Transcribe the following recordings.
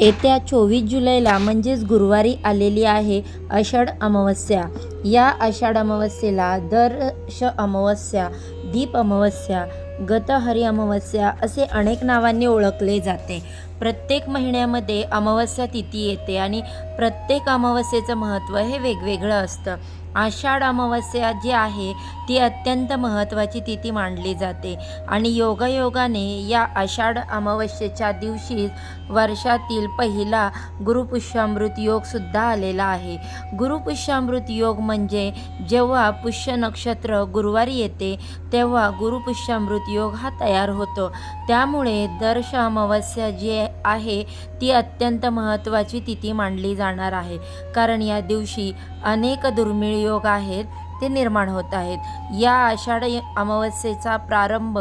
येत्या चोवीस जुलैला म्हणजेच गुरुवारी आलेली आहे आषाढ अमावस्या. या आषाढ अमावस्येला दर्श अमावस्या दीप अमावस्या गतहरी अमावस्या असे अनेक नावांनी ओळखले जाते. प्रत्येक महिन्यामध्ये अमावस्या तिथी येते आणि प्रत्येक अमावस्येचं महत्त्व हे वेगवेगळं असतं. आषाढ अमावस्या जी आहे ती अत्यंत महत्त्वाची तिथी मानली जाते आणि योगायोगाने या आषाढ अमावस्येच्या दिवशी वर्षातील पहिला गुरुपुष्यामृत योगसुद्धा आलेला आहे. गुरुपुष्यामृत योग म्हणजे जेव्हा पुष्य नक्षत्र गुरुवारी येते तेव्हा गुरुपुष्यामृत योग हा तयार होतो. त्यामुळे दर्श अमावस्या जी आहे ती अत्यंत महत्त्वाची तिथी मानली जाणार आहे. कारण या दिवशी अनेक दुर्मिळ योग आहेत ते निर्माण होत आहेत. या आषाढ अमावस्येचा प्रारंभ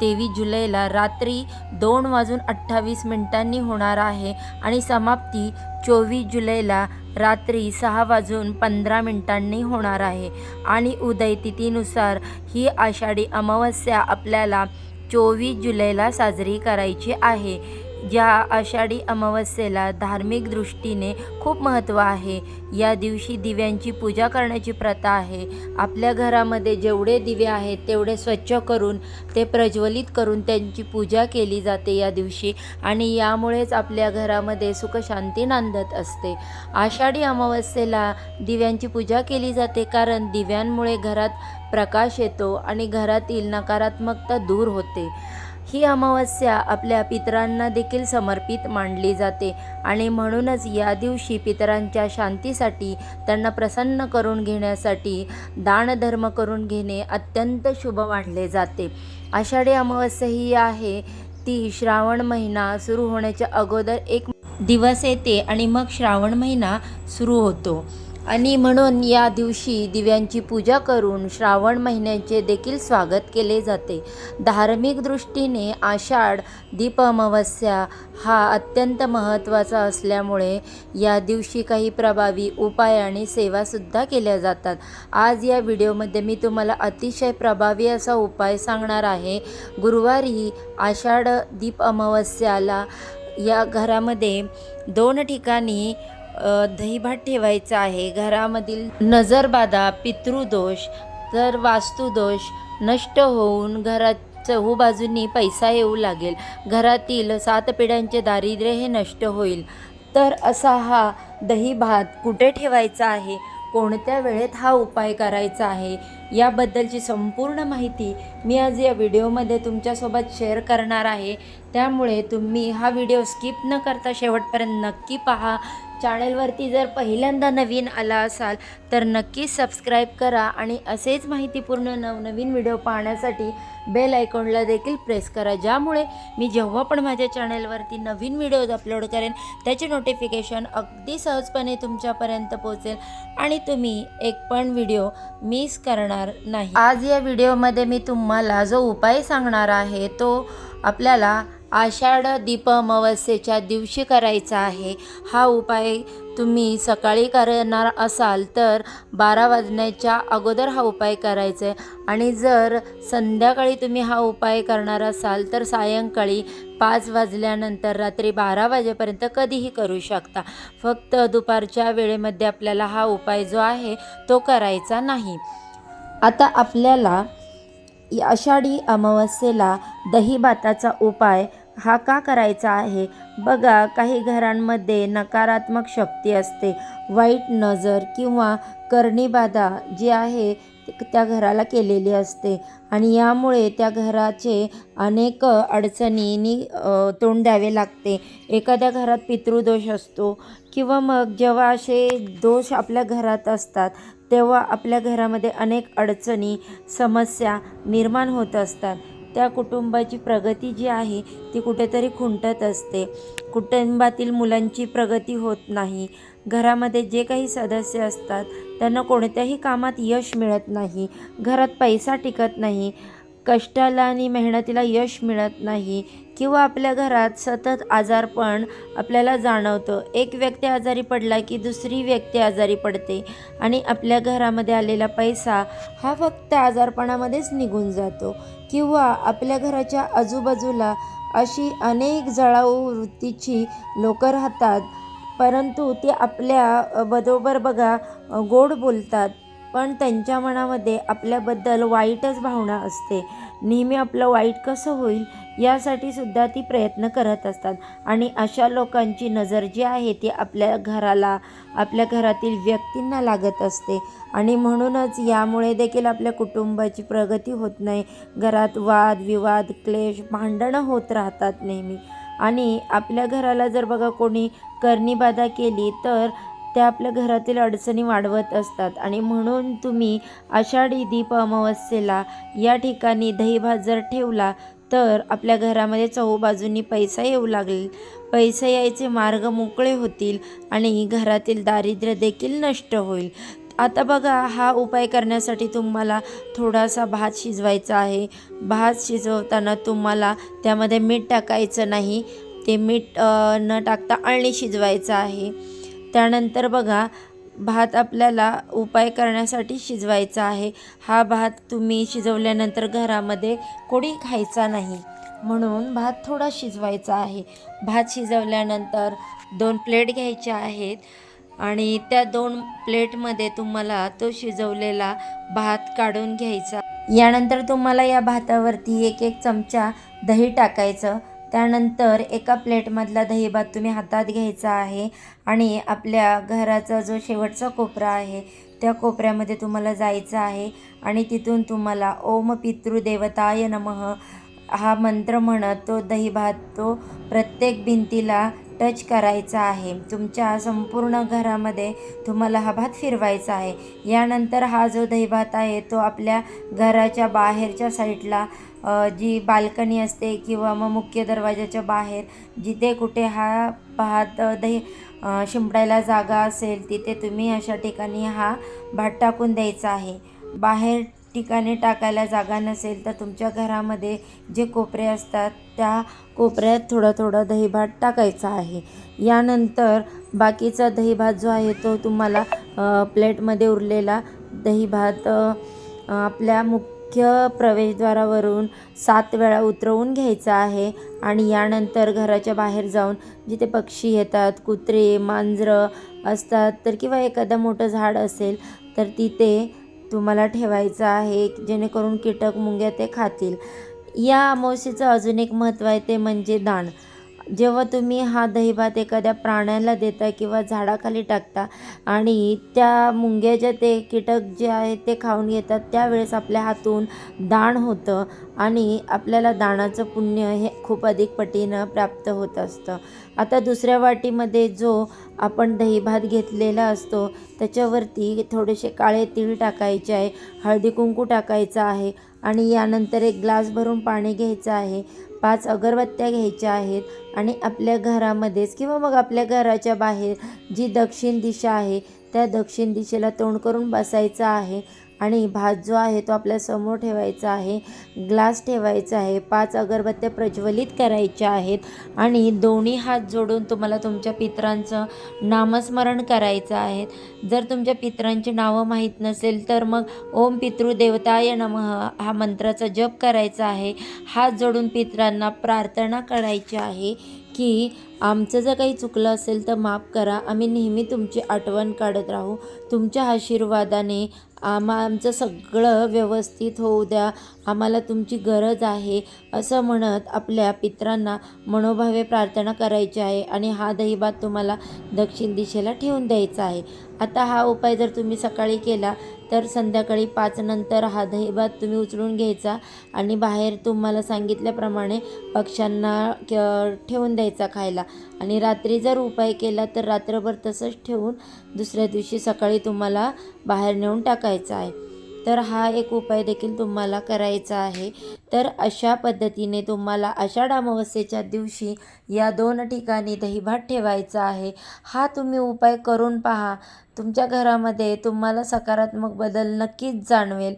तेवीस जुलैला रात्री दोन वाजून अठ्ठावीस मिनिटांनी होणार आहे आणि समाप्ती चोवीस जुलैला रात्री सहा वाजून पंधरा मिनिटांनी होणार आहे. आणि उदय तिथीनुसार ही आषाढी अमावस्या आपल्याला चोवीस जुलैला साजरी करायची आहे. या आषाढी अमावस्येला धार्मिक दृष्टीने खूप महत्त्व आहे. या दिवशी दिव्यांची पूजा करण्याची प्रथा आहे. आपल्या घरामध्ये जेवढे दिवे आहेत तेवढे स्वच्छ करून ते प्रज्वलित करून त्यांची पूजा केली जाते या दिवशी आणि यामुळेच आपल्या घरामध्ये सुखशांती नांदत असते. आषाढी अमावस्येला दिव्यांची पूजा केली जाते कारण दिव्यांमुळे घरात प्रकाश येतो आणि घरातील नकारात्मकता दूर होते. ही अमावस्या आपल्या पितरांना देखील समर्पित मानली जाते आणि म्हणूनच या दिवशी पितरांच्या शांतीसाठी त्यांना प्रसन्न करून घेण्यासाठी दानधर्म करून घेणे अत्यंत शुभ मानले जाते. आषाढी अमावस्या ही आहे. ती श्रावण महिना सुरू होण्याच्या अगोदर एक दिवस येते आणि मग श्रावण महिना सुरू होतो. आणि म्हणून या दिवशी दिव्यांची पूजा करून श्रावण महिन्याचे देखील स्वागत केले जाते. धार्मिक दृष्टीने आषाढ दीप अमावस्या हा अत्यंत महत्त्वाचा असल्यामुळे या दिवशी काही प्रभावी उपाय आणि सेवासुद्धा केल्या जातात. आज या व्हिडिओमध्ये मी तुम्हाला अतिशय प्रभावी असा उपाय सांगणार आहे. गुरुवारी आषाढ दीप अमावस्याला या घरामध्ये दोन ठिकाणी दहीभात ठेवायचा आहे. घरामधील नजरबाधा पितृदोष तर वास्तुदोष नष्ट होऊन घरात चहूबाजूंनी पैसा येऊ लागेल. घरातील सात पिढ्यांचे दारिद्र्य हे नष्ट होईल. तर असा हा दही भात कुठे ठेवायचा आहे? कोणत्या वेळेत हा उपाय करायचा आहे? याबद्दलची संपूर्ण माहिती मी आज या व्हिडिओमध्ये तुमच्यासोबत शेअर करणार आहे. त्यामुळे तुम्ही हा व्हिडिओ स्किप न करता शेवटपर्यंत नक्की पहा. चॅनलवरती जर पहिल्यांदा नवीन आला असाल तर नक्कीच सबस्क्राईब करा आणि असेच माहितीपूर्ण नवनवीन व्हिडिओ पाहण्यासाठी बेल आयकॉनला देखील प्रेस करा ज्यामुळे मी जेव्हा पण माझ्या चॅनलवरती नवीन व्हिडिओज अपलोड करेन त्याचे नोटिफिकेशन अगदी सहजपणे तुमच्यापर्यंत पोहोचेल आणि तुम्ही एक पण व्हिडिओ मिस करणार नाही. आज या व्हिडिओमध्ये मी तुम्हाला जो उपाय सांगणार आहे तो आपल्याला आषाढ दीप अमावस्येच्या दिवशी करायचा आहे. हा उपाय तुम्ही सकाळी करणार असाल तर बारा वाजण्याच्या अगोदर हा उपाय करायचा आहे. आणि जर संध्याकाळी तुम्ही हा उपाय करणार असाल तर सायंकाळी पाच वाजल्यानंतर रात्री बारा वाजेपर्यंत कधीही करू शकता. फक्त दुपारच्या वेळेमध्ये आपल्याला हा उपाय जो आहे तो करायचा नाही. आता आपल्याला या आषाढी अमावस्येला दही भाताचा उपाय हा का करायचा आहे? बघा काही घरांमध्ये नकारात्मक शक्ती असते. वाईट नजर किंवा करणीबाधा जी आहे त्या घराला केलेली असते. आणि यामुळे त्या घराचे अनेक अडचणींनी तोंड द्यावे लागते. एखाद्या घरात पितृदोष असतो किंवा मग जेव्हा असे दोष आपल्या घरात असतात तेव्हा आपल्या घरामध्ये अनेक अडचणी समस्या निर्माण होत असतात. त्या कुटुंबाची प्रगती जी आहे ती कुठेतरी खुंटत असते. कुटुंबातील मुलांची प्रगती होत नाही. घरामध्ये जे काही सदस्य असतात त्यांना कोणत्याही कामात यश मिळत नाही. घरात पैसा टिकत नाही. कष्टाला आणि मेहनतीला यश मिळत नाही किंवा आपल्या घरात सतत आजारपण आपल्याला जाणवतं. एक व्यक्ती आजारी पडला की दुसरी व्यक्ती आजारी पडते आणि आपल्या घरामध्ये आलेला पैसा हा फक्त आजारपणामध्येच निघून जातो किंवा आपल्या घराच्या आजूबाजूला अशी अनेक जळाऊ वृत्तीची लोकं राहतात. परंतु ते आपल्या बरोबर बघा गोड बोलतात. पण त्यांच्या मनामध्ये आपल्याबद्दल वाईटच भावना असते. नेहमी आपलं वाईट कसं होईल यासाठी सुद्धा ती प्रयत्न करत असतात. आणि अशा लोकांची नजर जी आहे ती आपल्या घराला आपल्या घरातील व्यक्तींना लागत असते. आणि म्हणूनच यामुळे देखील आपल्या कुटुंबाची प्रगती होत नाही. घरात वाद विवाद क्लेश भांडणं होत राहतात नेहमी. आणि आपल्या घराला जर बघा कोणी करणीबाधा केली तर त्या आपल्या घरातील अडचणी वाढवत असतात. आणि म्हणून तुम्ही आषाढी दीप अमावस्येला या ठिकाणी दहीभात जर ठेवला तर आपल्या घरामध्ये चहूबाजूंनी पैसा येऊ लागेल. पैसा यायचे मार्ग मोकळे होतील आणि घरातील दारिद्र्य देखील नष्ट होईल. आता बघा हा उपाय करण्यासाठी तुम्हाला थोडासा भात शिजवायचा आहे. भात शिजवताना तुम्हाला त्यामध्ये मीठ टाकायचं नाही. ते मीठ न टाकता अळणी शिजवायचं आहे. त्यानंतर बघा भात आपल्याला उपाय करण्यासाठी शिजवायचा आहे. हा भात तुम्ही शिजवल्यानंतर घरामध्ये कोणी खायचा नाही. म्हणून भात थोडा शिजवायचा आहे. भात शिजवल्यानंतर दोन प्लेट घ्यायच्या आहेत आणि त्या दोन प्लेटमध्ये तुम्हाला तो शिजवलेला भात काढून घ्यायचा. यानंतर तुम्हाला या भातावरती एक एक चमचा दही टाकायचं. त्यानंतर एका प्लेटमधला दहीभात तुम्ही हातात घ्यायचा आहे आणि आपल्या घराचा जो शेवटचा कोपरा आहे त्या कोपऱ्यामध्ये तुम्हाला जायचं आहे आणि तिथून तुम्हाला ओम पितृदेवताय नमः हा मंत्र म्हणत तो दहीभात तो प्रत्येक भिंतीला टच करायचा आहे. तुमच्या संपूर्ण घरामध्ये तुम्हाला हा भात फिरवायचा आहे. यानंतर हा जो दहीभात आहे तो आपल्या घराच्या बाहेरच्या साईडला जी बाल्कनी असते किंवा मग मुख्य दरवाजाच्या बाहेर जिथे कुठे हा पाहत दही शिंपडायला जागा असेल तिथे तुम्ही अशा ठिकाणी हा भात टाकून द्यायचा आहे. बाहेर ठिकाणी टाकायला जागा नसेल तर तुमच्या घरामध्ये जे कोपरे असतात त्या कोपऱ्यात थोडं थोडं दहीभात टाकायचा आहे. यानंतर बाकीचा दही भात जो आहे तो तुम्हाला प्लेटमध्ये उरलेला दहीभात आपल्या अ, मुख्य प्रवेशद्वारावरून सात वेळा उतरवून घ्यायचा आहे आणि यानंतर घराच्या बाहेर जाऊन जिथे पक्षी येतात कुत्रे मांजरं असतात तर किंवा एखादं मोठं झाड असेल तर तिथे तुम्हाला ठेवायचं आहे जेणेकरून कीटक मुंग्या ते खातील. या अमावस्येचं अजून एक महत्त्व आहे ते म्हणजे दान. जेव्हा तुम्ही हा दहीभात एखाद्या प्राण्याला देता किंवा झाडाखाली टाकता आणि त्या मुंग्याच्या ते कीटक जे आहेत ते खाऊन येतात त्यावेळेस आपल्या हातून दाण होतं आणि आपल्याला दानाचं पुण्य हे खूप अधिक पटीनं प्राप्त होत असतं. आता दुसऱ्या वाटीमध्ये जो आपण दहीभात घेतलेला असतो त्याच्यावरती थोडेसे काळे तीळ टाकायचे आहे हळदी कुंकू टाकायचं आहे आणि यानंतर एक ग्लास भरून पाणी घ्यायचं आहे. पाच अगरबत्त्या घ्यायच्या आहेत आणि आपल्या घरामध्येच किंवा मग आपल्या घराच्या बाहेर जी दक्षिण दिशा आहे त्या दक्षिण दिशेला तोंड करून बसायचं आहे. आणि भात जो आहे तो आपल्यासमोर ठेवायचा आहे. ग्लास ठेवायचा आहे. पाच अगरबत्त्या प्रज्वलित करायच्या आहेत आणि दोन्ही हात जोडून तुम्हाला तुमच्या पितरांचं नामस्मरण करायचं आहे. जर तुमच्या पित्रांची नावं माहीत नसेल तर मग ओम पितृदेवताय नमः हा मंत्राचा जप करायचा आहे. हात जोडून पितरांना प्रार्थना करायची आहे की आमचं जर काही चुकलं असेल तर माफ करा. आम्ही नेहमी तुमची आठवण काढत राहू. तुमच्या आशीर्वादाने आम्हा आमचं सगळं व्यवस्थित होऊ द्या. आम्हाला तुमची गरज आहे असं म्हणत आपल्या पित्रांना मनोभावे प्रार्थना करायची आहे आणि हा दहीभात तुम्हाला दक्षिण दिशेला ठेवून द्यायचा आहे. आता हा उपाय जर तुम्ही सकाळी केला तर संध्याकाळी पाचनंतर हा दहीभात तुम्ही उचलून घ्यायचा आणि बाहेर तुम्हाला सांगितल्याप्रमाणे पक्ष्यांना क- ठेवून द्यायचा खायला. आणि रात्री जर उपाय केला तर रात्रभर तसंच ठेवून दुसऱ्या दिवशी सकाळी तुम्हाला बाहेर नेऊन टाकायचं आहे. तर हा एक उपाय देखील तुम्हाला करायचा आहे. तर अशा पद्धतीने तुम्हाला आषाढ अमावस्येच्या दिवशी या दोन ठिकाणी दहीभात ठेवायचा आहे. हा तुम्ही उपाय करून पहा. तुमच्या घरामध्ये तुम्हाला सकारात्मक बदल नक्कीच जाणवेल.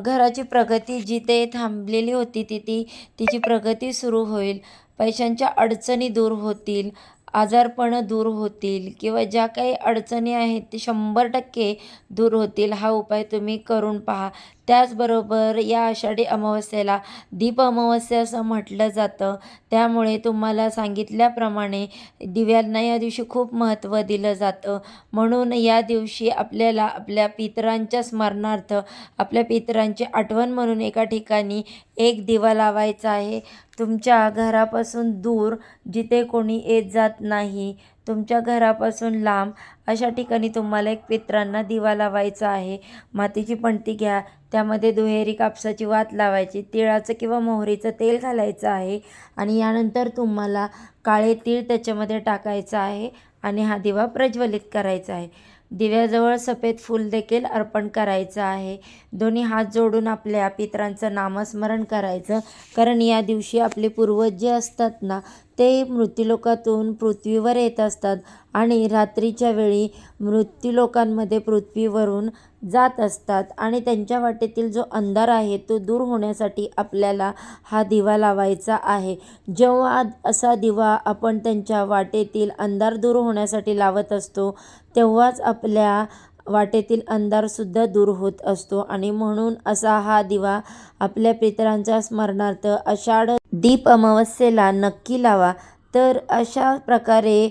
घराची प्रगती जिथे थांबलेली होती तिथे तिची प्रगती सुरू होईल. पैशांच्या अडचणी दूर होतील. आजारपणं दूर होतील किंवा ज्या काही अडचणी आहेत ते शंभर टक्के दूर होतील. हा उपाय तुम्ही करून पहा. त्याचबरोबर या आषाढी अमावस्येला दीप अमावस्या असं म्हटलं जातं. त्यामुळे तुम्हाला सांगितल्याप्रमाणे दिव्यांना या दिवशी खूप महत्त्व दिलं जातं. म्हणून या दिवशी आपल्याला आपल्या पितरांच्या स्मरणार्थ आपल्या पितरांची आठवण म्हणून एका ठिकाणी एक दिवा लावायचा आहे. तुमच्या घरापासून दूर जिथे कोणी येत जात नाही. तुमच्या घरापासून लांब अशा ठिकाणी तुम्हाला एक पितरांना दिवा लावायचा आहे. मातीची पणती घ्या. त्यामध्ये दुहेरी कापसाची वात लावायची तिळाचं किंवा मोहरीचं तेल घालायचं आहे आणि यानंतर तुम्हाला काळे तीळ त्याच्यामध्ये टाकायचं आहे आणि हा दिवा प्रज्वलित करायचा आहे. दिव्याजवळ सफेद फूल देखील अर्पण करायचं आहे. दोन्ही हात जोडून आपल्या पित्रांचं नामस्मरण करायचं कारण या दिवशी आपले पूर्वज जे असतात ना ते मृत्यूलोकातून पृथ्वीवर येत असतात आणि रात्रीच्या वेळी मृत्यूलोकांमध्ये पृथ्वीवरून जात असतात आणि त्यांच्या वाटेतील जो अंधार आहे तो दूर होण्यासाठी आपल्याला हा दिवा लावायचा आहे. जेव्हा असा दिवा आपण त्यांच्या वाटेतील अंधार दूर होण्यासाठी लावत असतो तेव्हाच आपल्या वाटेतील अंधारसुद्धा दूर होत असतो आणि म्हणून असा हा दिवा आपल्या पितरांच्या स्मरणार्थ आषाढ दीप अमावस्येला नक्की लावा. तर अशा प्रकारे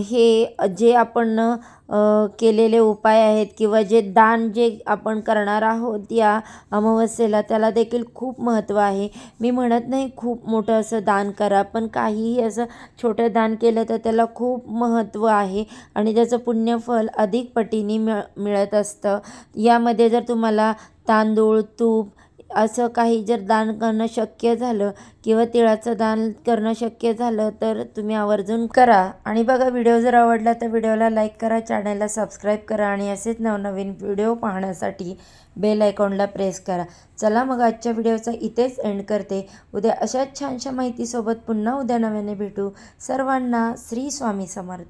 हे जे आपण केलेले उपाय आहेत किंवा जे दान जे आपण करणार आहोत या अमावस्येला त्याला देखील खूप महत्त्व आहे. मी म्हणत नाही खूप मोठं असं दान करा पण काहीही असं छोटं दान केलं तर त्याला खूप महत्त्व आहे आणि त्याचं पुण्यफल अधिक पटीने मिळ मिळत असतं. यामध्ये जर तुम्हाला तांदूळ तूप असं काही जर दान करणं शक्य झालं किंवा तिळाचं दान करणं शक्य झालं तर तुम्ही आवर्जून करा. आणि बघा व्हिडिओ जर आवडला तर व्हिडिओला लाईक करा चॅनलला सबस्क्राईब करा आणि असेच नवनवीन व्हिडिओ पाहण्यासाठी बेल आयकॉनला प्रेस करा. चला मग आजच्या व्हिडिओचा इथेच एंड करते. उद्या अशाच छानशा माहितीसोबत पुन्हा उद्या नव्याने भेटू. सर्वांना श्री स्वामी समर्थ.